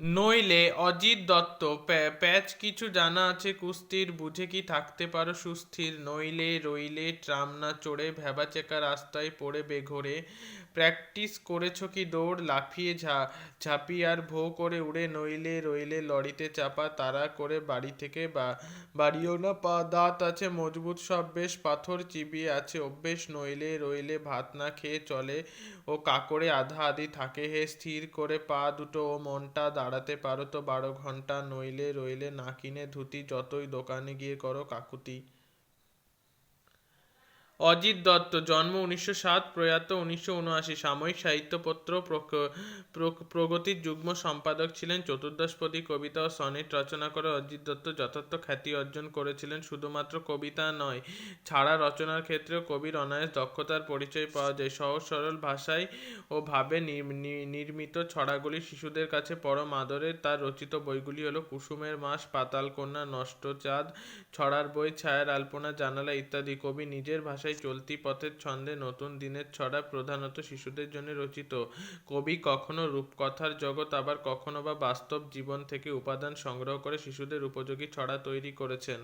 নইলে অজিত দত্ত প্যা- প্যাচ কিছু জানা আছে কুস্তির, বুঝে কি থাকতে পারো সুস্থির। নইলে রইলে ট্রাম না চড়ে ভ্যাবাচেকা রাস্তায় পড়ে বেঘোরে। প্র্যাকটিস করেছ কি দৌড়, লাফিয়ে ঝা ঝাঁপিয়ে আর ভো করে উড়ে। নইলে রইলে লরিতে চাপা তারা করে বাড়ি থেকে বা, বাড়িও না পা, দাঁত আছে মজবুত সব বেশ, পাথর চিবিয়ে আছে অভ্যেস। নইলে রইলে ভাত না খেয়ে চলে ও কাকরে আধা আধি থাকে হে, স্থির করে পা দুটো ও মনটা দাঁড়াতে পারো তো বারো ঘণ্টা নইলে রইলে না কিনে ধুতি যতই দোকানে গিয়ে করো কাকুতি। অজিত দত্ত, জন্ম উনিশশো সাত, প্রয়াত উনিশশো উনআশি, সাময়িক সাহিত্যপত্র প্রগতির যুগ্ম সম্পাদক ছিলেন চতুর্দশপদী কবিতা ও সনেট রচনা করে অজিত দত্ত যথার্থ খ্যাতি অর্জন করেছিলেন, শুধুমাত্র কবিতা নয়, ছাড়া রচনার ক্ষেত্রেও কবির অনায়াস দক্ষতার পরিচয় পাওয়া যায়। সহজ সরল ভাষায় ও ভাবে নির্মিত ছড়াগুলি শিশুদের কাছে পরম আদরে তার রচিত বইগুলি হলো কুসুমের মাস, পাতালকন্যা নষ্ট চাঁদ ছড়ার বই, ছায়ার আলপনা, জানালা ইত্যাদি। কবি নিজের ভাষায় চলতি পথের ছন্দে নতুন দিনের ছড়া প্রধানত শিশুদের জন্য রচিত। কবি কখনো রূপকথার জগৎ, আবার কখনো বা বাস্তব জীবন থেকে উপাদান সংগ্রহ করে শিশুদের উপযোগী ছড়া তৈরি করেছেন।